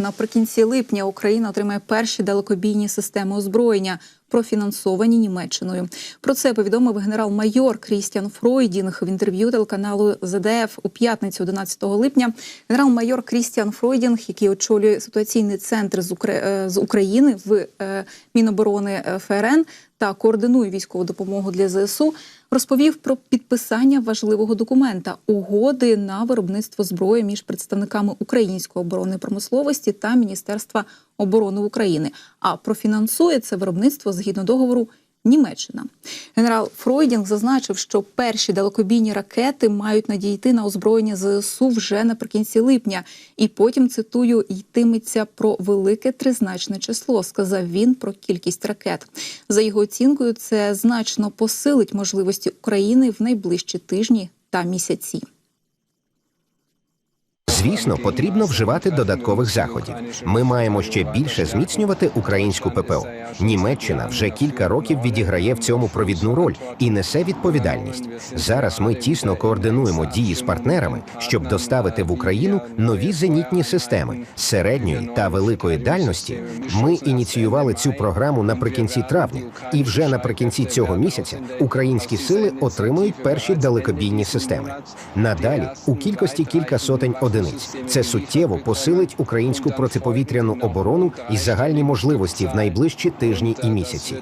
Наприкінці липня Україна отримає перші далекобійні системи озброєння, профінансовані Німеччиною. Про це повідомив генерал-майор Крістіан Фройдінг в інтерв'ю телеканалу ЗДФ у п'ятницю, 11 липня. Генерал-майор Крістіан Фройдінг, який очолює ситуаційний центр з е, України в е, Міноборони ФРН та координує військову допомогу для ЗСУ, розповів про підписання важливого документа угоди на виробництво зброї між представниками української оборонної промисловості та Міністерства оборони України. А профінансує це виробництво згідно договору. Німеччина генерал Фройдінг зазначив, що перші далекобійні ракети мають надійти на озброєння ЗСУ вже наприкінці липня, і потім цитую йтиметься про велике тризначне число. Сказав він про кількість ракет. За його оцінкою, це значно посилить можливості України в найближчі тижні та місяці. Звісно, потрібно вживати додаткових заходів. Ми маємо ще більше зміцнювати українську ППО. Німеччина вже кілька років відіграє в цьому провідну роль і несе відповідальність. Зараз ми тісно координуємо дії з партнерами, щоб доставити в Україну нові зенітні системи середньої та великої дальності. Ми ініціювали цю програму наприкінці травня, і вже наприкінці цього місяця українські сили отримують перші далекобійні системи. Надалі у кількості кілька сотень одиниць. Це суттєво посилить українську протиповітряну оборону і загальні можливості в найближчі тижні і місяці.